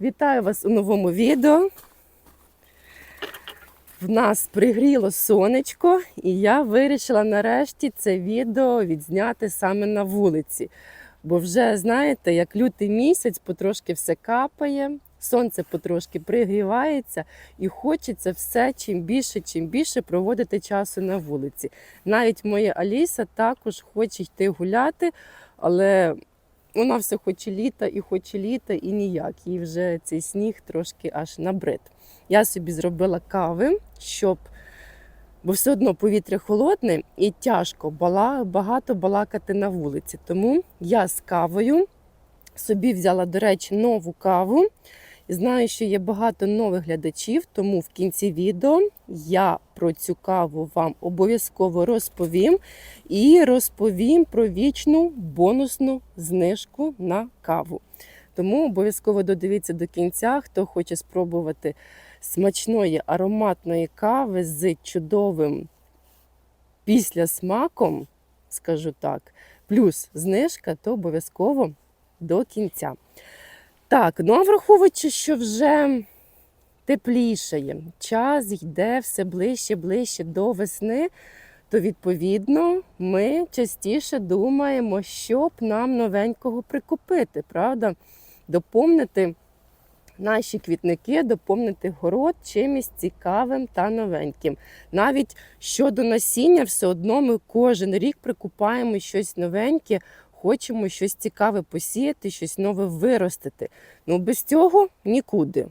Вітаю вас у новому відео. В нас пригріло сонечко, і я вирішила нарешті це відео відзняти саме на вулиці. Бо вже, знаєте, як лютий місяць, потрошки все капає, сонце потрошки пригрівається, і хочеться все чим більше, чим більше проводити часу на вулиці. Навіть моя Аліса також хоче йти гуляти, але вона все хоче літа і хоче літа, і ніяк. Їй вже цей сніг трошки аж набрид. Я собі зробила кави, щоб. Бо все одно повітря холодне і тяжко бала, багато балакати на вулиці. Тому я з кавою собі взяла, до речі, нову каву. Знаю, що є багато нових глядачів, тому в кінці відео я про цю каву вам обов'язково розповім і розповім про вічну бонусну знижку на каву. Тому обов'язково додивіться до кінця, хто хоче спробувати смачної ароматної кави з чудовим післясмаком, скажу так, плюс знижка, то обов'язково до кінця. Так, ну а враховуючи, що вже теплішає, час йде все ближче, ближче до весни, то відповідно ми частіше думаємо, що б нам новенького прикупити, правда? Доповнити наші квітники, доповнити город чимось цікавим та новеньким. Навіть щодо насіння, все одно ми кожен рік прикупаємо щось новеньке, хочемо щось цікаве посіяти, щось нове виростити. Ну без цього нікуди.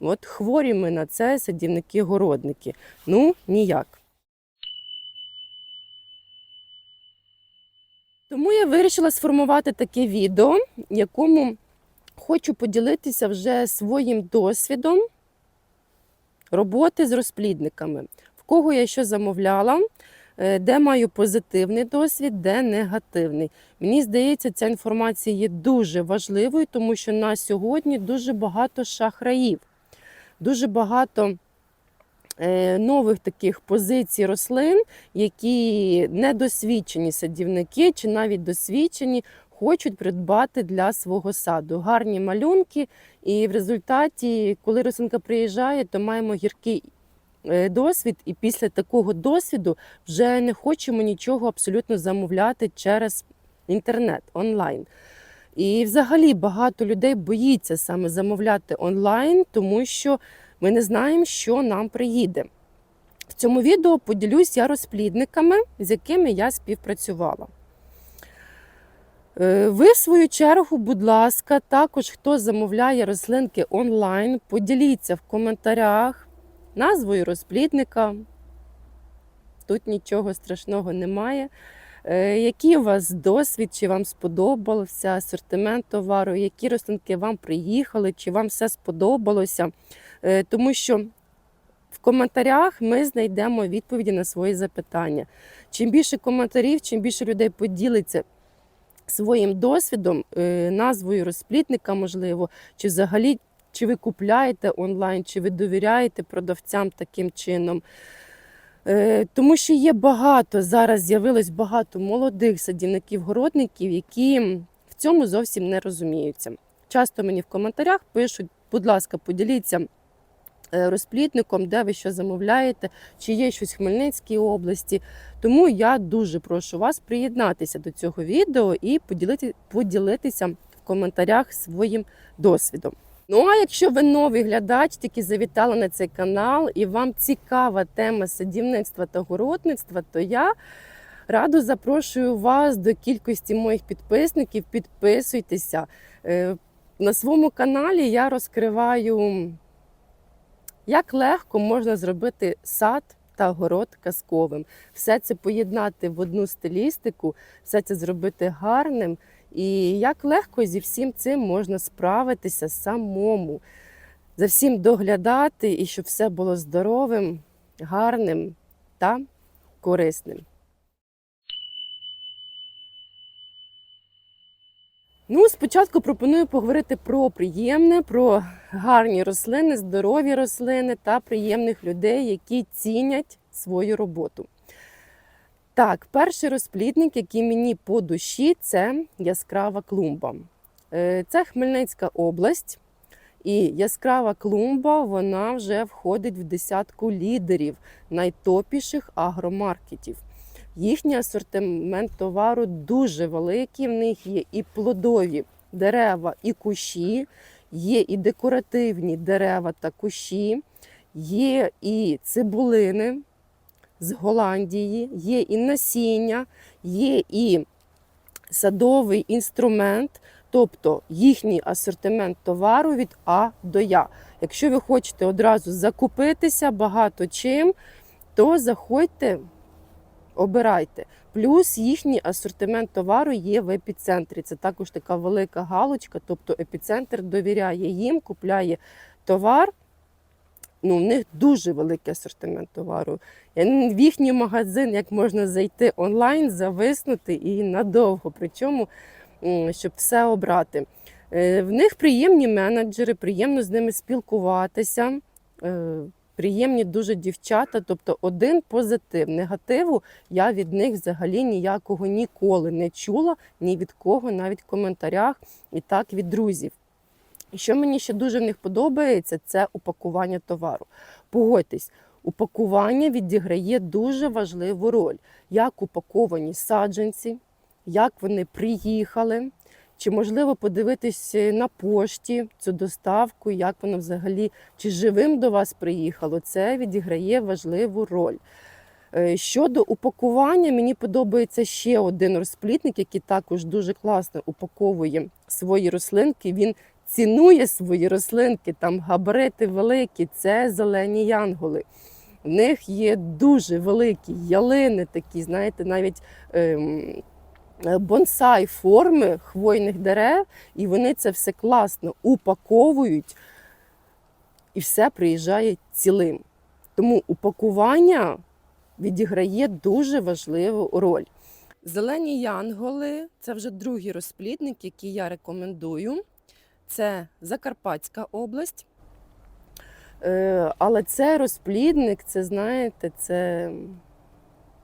От хворі ми на це садівники-городники. Ну, ніяк. Тому я вирішила сформувати таке відео, якому хочу поділитися вже своїм досвідом роботи з розплідниками. В кого я що замовляла, де маю позитивний досвід, де негативний. Мені здається, ця інформація є дуже важливою, тому що на сьогодні дуже багато шахраїв, дуже багато е, нових таких позицій рослин, які недосвідчені садівники чи навіть досвідчені хочуть придбати для свого саду. Гарні малюнки, і в результаті, коли рослинка приїжджає, то маємо гіркий е, досвід, і після такого досвіду вже не хочемо нічого абсолютно замовляти через інтернет онлайн. І взагалі багато людей боїться саме замовляти онлайн, тому що ми не знаємо, що нам приїде. В цьому відео поділюсь я розплідниками, з якими я співпрацювала. Е, Ви, в свою чергу, будь ласка, також хто замовляє рослинки онлайн, поділіться в коментарях назвою розплідника. Тут нічого страшного немає. Е, Який у вас досвід, чи вам сподобався асортимент товару, які рослинки вам приїхали, чи вам все сподобалося? Е, Тому що в коментарях ми знайдемо відповіді на свої запитання. Чим більше коментарів, чим більше людей поділиться своїм досвідом, е, назвою розплітника, можливо, чи взагалі чи ви купляєте онлайн, чи ви довіряєте продавцям таким чином. Е, Тому що є багато, зараз з'явилось багато молодих садівників-городників, які в цьому зовсім не розуміються. Часто мені в коментарях пишуть, будь ласка, поділіться е, розплітником, де ви що замовляєте, чи є щось в Хмельницькій області. Тому я дуже прошу вас приєднатися до цього відео і поділити, поділитися в коментарях своїм досвідом. Ну а якщо ви новий глядач, тільки завітали на цей канал і вам цікава тема садівництва та городництва, то я радо запрошую вас до кількості моїх підписників. Підписуйтеся. Е, На своєму каналі я розкриваю, як легко можна зробити сад та город казковим. Все це поєднати в одну стилістику, все це зробити гарним. І як легко зі всім цим можна справитися самому, за всім доглядати, і щоб все було здоровим, гарним та корисним. Ну, спочатку пропоную поговорити про приємне, про гарні рослини, здорові рослини та приємних людей, які цінять свою роботу. Так, перший розплідник, який мені по душі, це яскрава клумба. Е, Це Хмельницька область. І яскрава клумба вона вже входить в десятку лідерів найтопіших агромаркетів. Їхній асортимент товару дуже великий. В них є і плодові дерева, і кущі, є і декоративні дерева та кущі, є і цибулини з Голландії, є і насіння, є і садовий інструмент, тобто їхній асортимент товару від А до Я. Якщо ви хочете одразу закупитися багато чим, то заходьте, обирайте. Плюс їхній асортимент товару є в епіцентрі. Це також така велика галочка, тобто епіцентр довіряє їм, купляє товар. Ну, в них дуже великий асортимент товару. В їхній магазин як можна зайти онлайн, зависнути і надовго. Причому, щоб все обрати. Е, В них приємні менеджери, приємно з ними спілкуватися. е, Приємні дуже дівчата, тобто один позитив. Негативу я від них взагалі ніякого ніколи не чула, ні від кого, навіть в коментарях, і так від друзів. І що мені ще дуже в них подобається, це упакування товару. Погодьтесь, упакування відіграє дуже важливу роль, як упаковані саджанці, як вони приїхали, чи можливо подивитись на пошті цю доставку, як воно взагалі чи живим до вас приїхало. Це відіграє важливу роль. Е, Щодо упакування, мені подобається ще один розплітник, який також дуже класно упаковує свої рослинки. Він цінує свої рослинки, там габарити великі, це зелені янголи. В них є дуже великі ялини, такі, знаєте, навіть ем, бонсай форми хвойних дерев, і вони це все класно упаковують, і все приїжджає цілим. Тому упакування відіграє дуже важливу роль. Зелені янголи це вже другий розплідник, який я рекомендую. Це Закарпатська область. Е, Але це розплідник, це знаєте, це,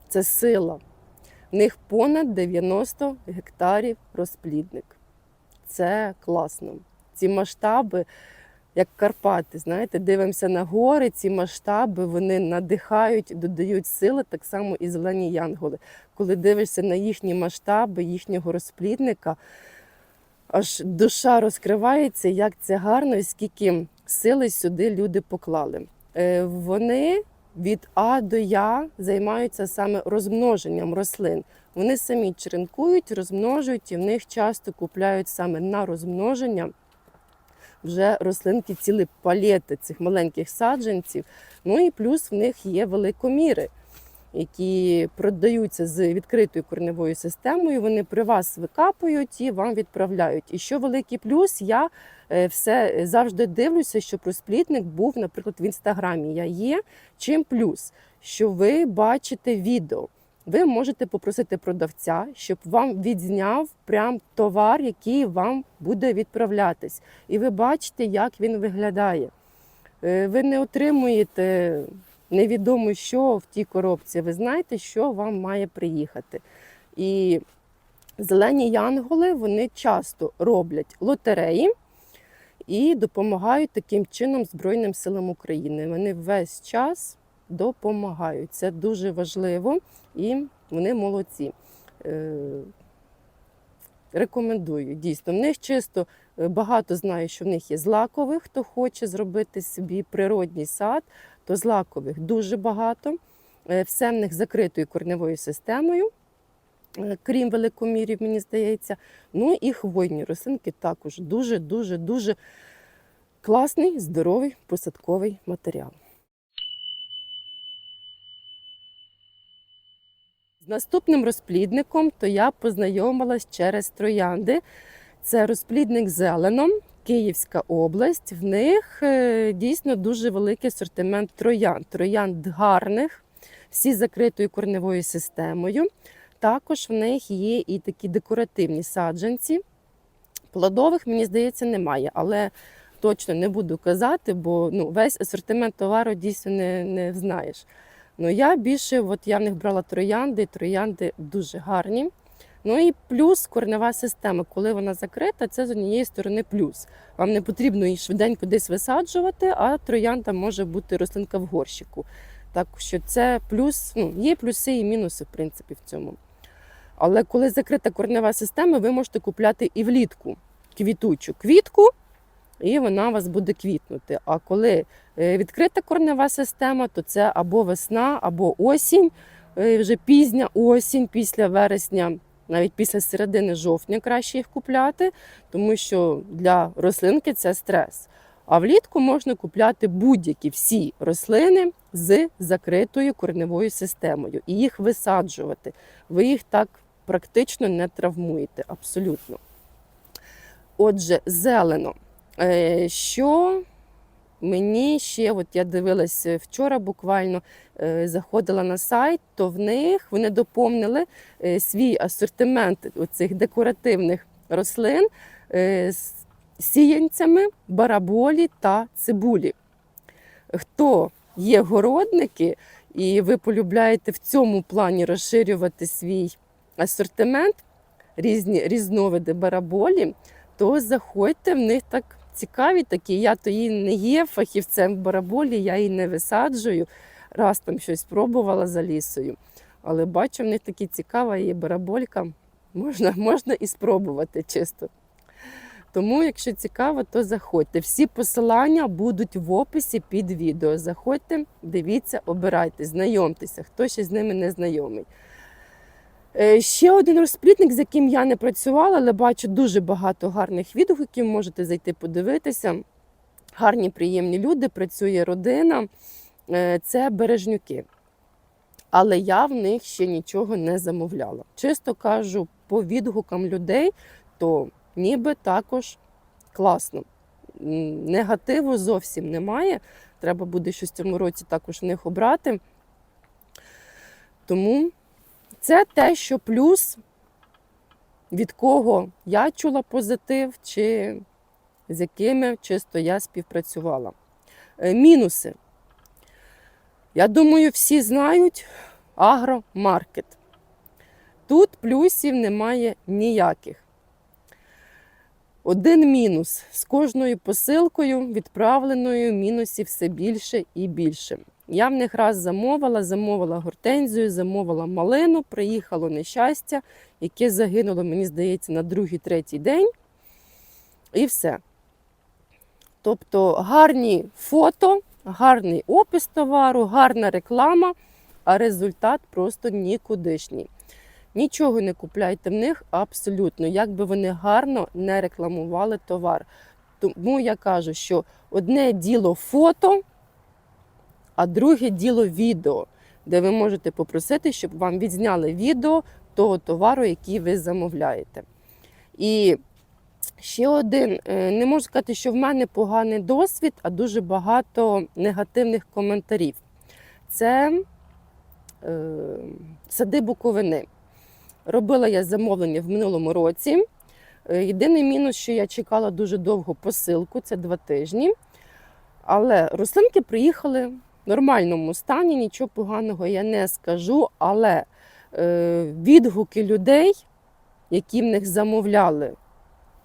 це сила. В них понад 90 гектарів розплідник. Це класно. Ці масштаби, як Карпати, знаєте, дивимося на гори, ці масштаби вони надихають, додають сили, так само і зелені янголи. Коли дивишся на їхні масштаби, їхнього розплідника, аж душа розкривається, як це гарно і скільки сили сюди люди поклали. Е, Вони від А до Я займаються саме розмноженням рослин. Вони самі черенкують, розмножують, і в них часто купляють саме на розмноження вже рослинки, цілі палети цих маленьких саджанців. Ну і плюс в них є великоміри, які продаються з відкритою корневою системою. Вони при вас викапують і вам відправляють. І що великий плюс, я е, все завжди дивлюся, щоб розплітник був, наприклад, в інстаграмі. Я є. Чим плюс, що ви бачите відео. Ви можете попросити продавця, щоб вам відзняв прям товар, який вам буде відправлятись. І ви бачите, як він виглядає. Е, Ви не отримуєте невідомо що в тій коробці. Ви знаєте, що вам має приїхати. І зелені янголи вони часто роблять лотереї і допомагають таким чином Збройним силам України. Вони весь час допомагають. Це дуже важливо і вони молодці. Е, Рекомендую дійсно. В них чисто е, багато знаю, що в них є злакових. Хто хоче зробити собі природній сад, то злакових дуже багато. Е, Все в них закритою корневою системою, е, крім великомірів, мені здається. Ну і хвойні рослинки також дуже, дуже, дуже класний, здоровий посадковий матеріал. З наступним розплідником то я познайомилась через троянди. Це розплідник зеленом, Київська область. В них е, дійсно дуже великий асортимент троянд. Троянд гарних, всі закритою корневою системою. Також в них є і такі декоративні саджанці. Плодових, мені здається, немає, але точно не буду казати, бо ну, весь асортимент товару дійсно не, не знаєш. Ну я більше, от я в них брала троянди, троянди дуже гарні. Ну і плюс коренева система. Коли вона закрита, це з однієї сторони плюс. Вам не потрібно її швиденько десь висаджувати, а троянда може бути рослинка в горщику. Так що це плюс, ну, є плюси і мінуси, в принципі, в цьому. Але коли закрита коренева система, ви можете купляти і влітку квітучу квітку, і вона у вас буде квітнути. А коли е, відкрита коренева система, то це або весна, або осінь, е, вже пізня осінь, після вересня, навіть після середини жовтня краще їх купляти, тому що для рослинки це стрес. А влітку можна купляти будь-які всі рослини з закритою кореневою системою і їх висаджувати. Ви їх так практично не травмуєте. Абсолютно. Отже, зелено. Е, Що мені ще, от я дивилась вчора буквально, е, заходила на сайт, то в них вони доповнили е, свій асортимент оцих декоративних рослин е, з сіянцями, бараболі та цибулі. Хто є городники, і ви полюбляєте в цьому плані розширювати свій асортимент, різні різновиди бараболі, то заходьте в них так цікаві такі. Я то її не є фахівцем в бараболі, я її не висаджую. Раз там щось пробувала за лісою. Але бачу, в них такі цікава є бараболька. Можна, можна і спробувати чисто. Тому, якщо цікаво, то заходьте. Всі посилання будуть в описі під відео. Заходьте, дивіться, обирайте, знайомтеся, хто ще з ними не знайомий. Е, Ще один розплітник, з яким я не працювала, але бачу дуже багато гарних відгуків. Можете зайти подивитися. Гарні, приємні люди, працює родина. Е, Це бережнюки. Але я в них ще нічого не замовляла. Чисто кажу, по відгукам людей, то ніби також класно. Негативу зовсім немає. Треба буде щось в цьому році також в них обрати. Тому це те, що плюс, від кого я чула позитив, чи з якими чисто я співпрацювала. Е, Мінуси. Я думаю, всі знають агромаркет. Тут плюсів немає ніяких. Один мінус з кожною посилкою відправленою мінусів все більше і більше. Я в них раз замовила, замовила гортензію, замовила малину, приїхало нещастя, яке загинуло, мені здається, на другий-третій день. І все. Тобто гарні фото, гарний опис товару, гарна реклама, а результат просто нікудишній. Нічого не купляйте в них абсолютно, як би вони гарно не рекламували товар. Тому я кажу, що одне діло фото, а друге діло відео, де ви можете попросити, щоб вам відзняли відео того товару, який ви замовляєте. І ще один, е, не можу сказати, що в мене поганий досвід, а дуже багато негативних коментарів. Це е, сади Буковини. Робила я замовлення в минулому році. Е, Єдиний мінус, що я чекала дуже довго посилку, це два тижні. Але рослинки приїхали в нормальному стані, нічого поганого я не скажу. Але е, відгуки людей, які в них замовляли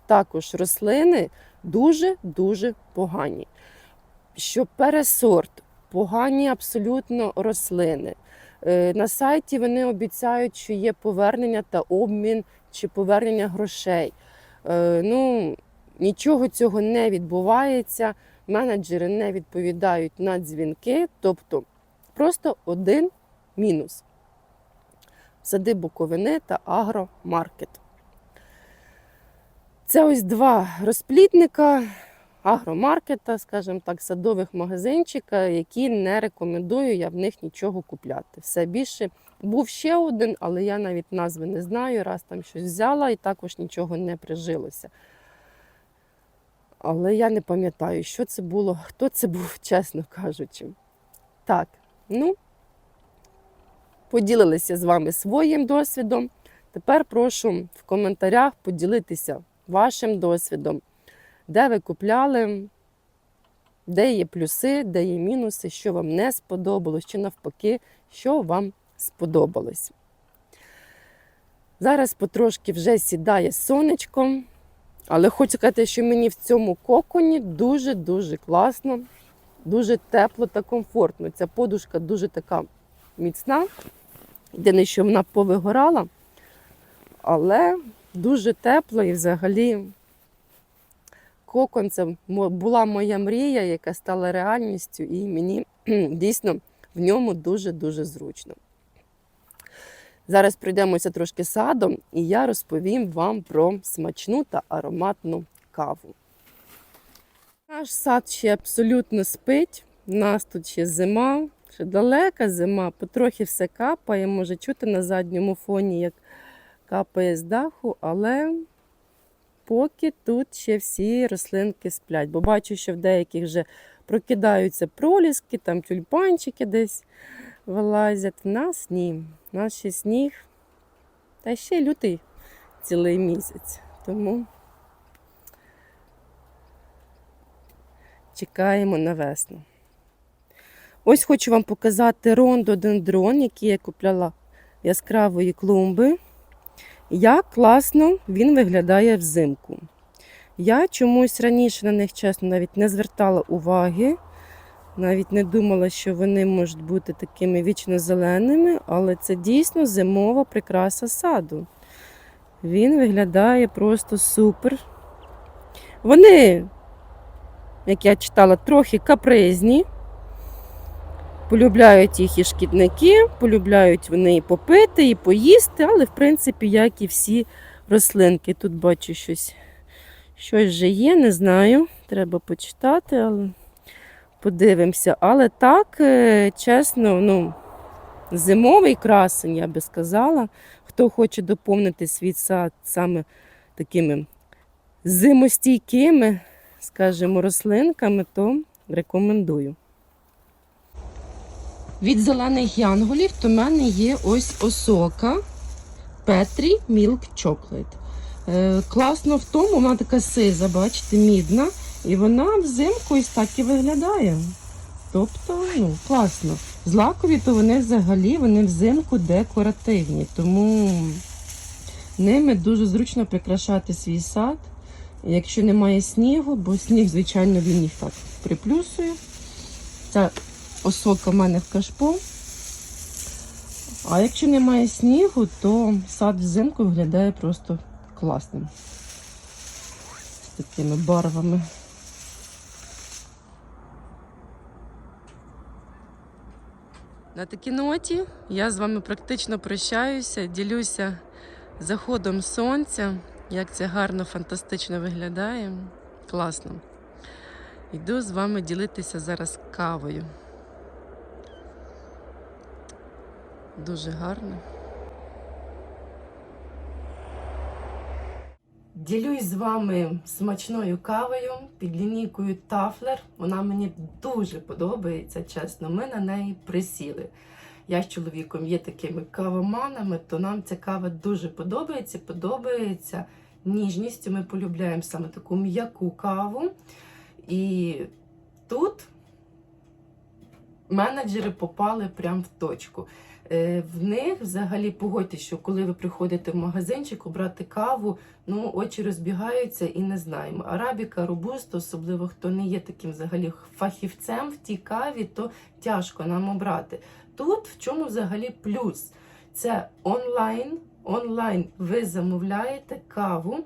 також рослини, дуже-дуже погані. Що пересорт, погані абсолютно рослини. Е, На сайті вони обіцяють, що є повернення та обмін чи повернення грошей. Е, Ну, нічого цього не відбувається. Менеджери не відповідають на дзвінки, тобто просто один мінус. Сади Буковини та агромаркет. Це ось два розплідника агромаркета, скажімо так, садових магазинчика, які не рекомендую я в них нічого купляти. Все більше був ще один, але я навіть назви не знаю. Раз там щось взяла і також нічого не прижилося. Але я не пам'ятаю, що це було, хто це був, чесно кажучи. Так, ну, поділилися з вами своїм досвідом. Тепер прошу в коментарях поділитися вашим досвідом, де ви купляли, де є плюси, де є мінуси, що вам не сподобалось, чи навпаки, що вам сподобалось. Зараз потрошки вже сідає сонечко, але хочу сказати, що мені в цьому коконі дуже-дуже класно, дуже тепло та комфортно. Ця подушка дуже така міцна. Єдине, що вона повигорала, але дуже тепло і взагалі кокон це була моя мрія, яка стала реальністю, і мені дійсно в ньому дуже-дуже зручно. Зараз пройдемося трошки садом, і я розповім вам про смачну та ароматну каву. Наш сад ще абсолютно спить. У нас тут ще зима, ще далека зима, потрохи все капає. Може чути на задньому фоні, як капає з даху, але поки тут ще всі рослинки сплять. Бо бачу, що в деяких вже прокидаються проліски, там тюльпанчики десь вилазять. В нас ні. У нас ще сніг. Та ще лютий цілий місяць. Тому чекаємо на весну. Ось хочу вам показати рондодендрон, який я купляла яскравої клумби. Як класно він виглядає взимку. Я чомусь раніше на них, чесно, навіть не звертала уваги. Навіть не думала, що вони можуть бути такими вічно зеленими, але це дійсно зимова прикраса саду. Він виглядає просто супер. Вони, як я читала, трохи капризні. Полюбляють їх і шкідники, полюбляють вони і попити, і поїсти, але, в принципі, як і всі рослинки. Тут бачу щось, щось вже є, не знаю. Треба почитати, але подивимося. Але так, е, чесно, ну, зимовий красень, я би сказала. Хто хоче доповнити свій сад саме такими зимостійкими, скажімо, рослинками, то рекомендую. Від зелених янголів то в мене є ось осока Петрі Milk Chocolate. Е, класно в тому, вона така сиза, бачите, мідна. І вона взимку ось так і виглядає. Тобто, ну, класно. Злакові, то вони взагалі вони взимку декоративні. Тому ними дуже зручно прикрашати свій сад. Якщо немає снігу, бо сніг, звичайно, він їх так приплюсує. Ця осока в мене в кашпо. А якщо немає снігу, то сад взимку виглядає просто класним. З такими барвами. На такій ноті я з вами практично прощаюся, ділюся заходом сонця, як це гарно, фантастично виглядає. Класно. Йду з вами ділитися зараз кавою. Дуже гарно. Ділюсь з вами смачною кавою під лінійкою Тафлер. Вона мені дуже подобається, чесно. Ми на неї присіли. Я з чоловіком є такими кавоманами, то нам ця кава дуже подобається. Подобається ніжністю. Ми полюбляємо саме таку м'яку каву. І тут менеджери попали прямо в точку. Е, В них взагалі погодьтесь, що коли ви приходите в магазинчик обрати каву, ну очі розбігаються і не знаємо. Арабіка, робусто, особливо хто не є таким взагалі фахівцем в тій каві, то тяжко нам обрати. Тут в чому взагалі плюс? Це онлайн. Онлайн ви замовляєте каву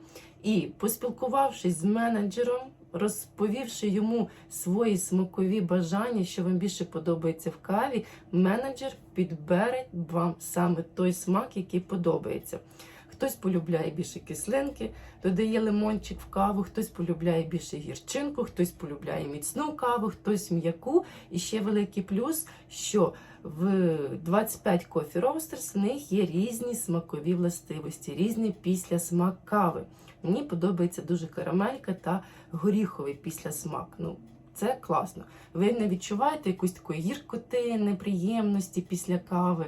і поспілкувавшись з менеджером, розповівши йому свої смакові бажання, що вам більше подобається в каві, менеджер підбере вам саме той смак, який подобається. Хтось полюбляє більше кислинки, додає лимончик в каву, хтось полюбляє більше гірчинку, хтось полюбляє міцну каву, хтось м'яку. І ще великий плюс, що в 25 Coffee Roasters в них є різні смакові властивості, різний післясмак кави. Мені подобається дуже карамелька та горіховий післясмак. Ну, це класно. Ви не відчуваєте якусь такої гіркоти, неприємності після кави,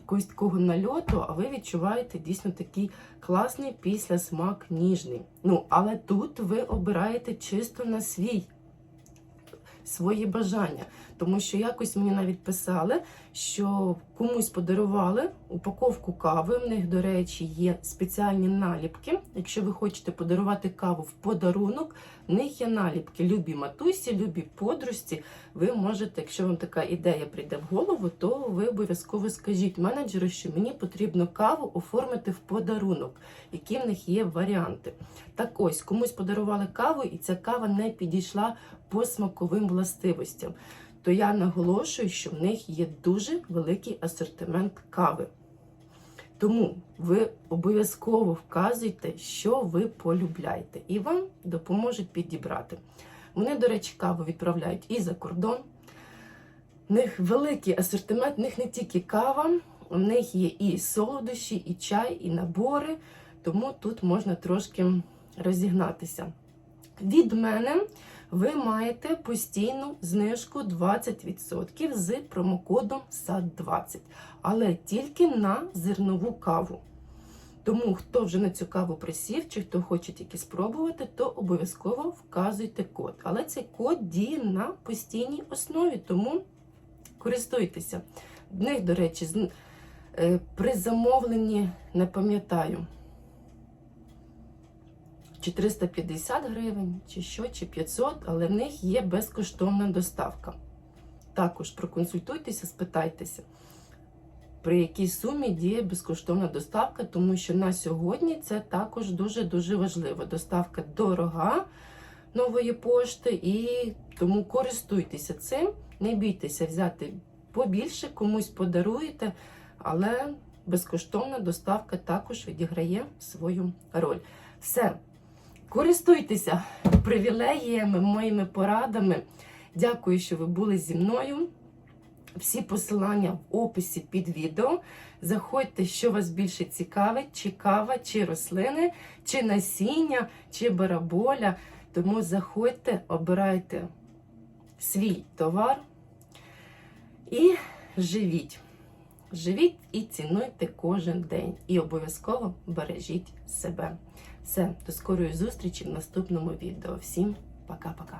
якогось такого нальоту, а ви відчуваєте дійсно такий класний післясмак ніжний. Ну, але тут ви обираєте чисто на свій свої бажання. Тому що якось мені навіть писали, що комусь подарували упаковку кави. В них, до речі, є спеціальні наліпки. Якщо ви хочете подарувати каву в подарунок, в них є наліпки. Любі матусі, любі подружці. Ви можете, якщо вам така ідея прийде в голову, то ви обов'язково скажіть менеджеру, що мені потрібно каву оформити в подарунок, які в них є варіанти. Так ось, комусь подарували каву, і ця кава не підійшла по смаковим властивостям. То я наголошую, що в них є дуже великий асортимент кави. Тому ви обов'язково вказуйте, що ви полюбляєте, і вам допоможуть підібрати. Вони, до речі, каву відправляють і за кордон. В них великий асортимент, в них не тільки кава, у них є і солодощі, і чай, і набори, тому тут можна трошки розігнатися. Від мене ви маєте постійну знижку 20% з промокодом SAD20, але тільки на зернову каву. Тому, хто вже на цю каву присів, чи хто хоче тільки спробувати, то обов'язково вказуйте код. Але цей код діє на постійній основі, тому користуйтеся. В них, до речі, е, при замовленні, не пам'ятаю, чи 350 гривень, чи що, чи 500, але в них є безкоштовна доставка. Також проконсультуйтеся, спитайтеся, при якій сумі діє безкоштовна доставка, тому що на сьогодні це також дуже-дуже важливо. Доставка дорога нової пошти, і тому користуйтеся цим, не бійтеся взяти побільше, комусь подаруєте, але безкоштовна доставка також відіграє свою роль. Все. Користуйтеся привілеями, моїми порадами. Дякую, що ви були зі мною. Всі посилання в описі під відео. Заходьте, що вас більше цікавить, чи кава, чи рослини, чи насіння, чи бараболя. Тому заходьте, обирайте свій товар і живіть. Живіть і цінуйте кожен день. І обов'язково бережіть себе. Все, до скорої зустрічі в наступному відео. Всім пока-пока.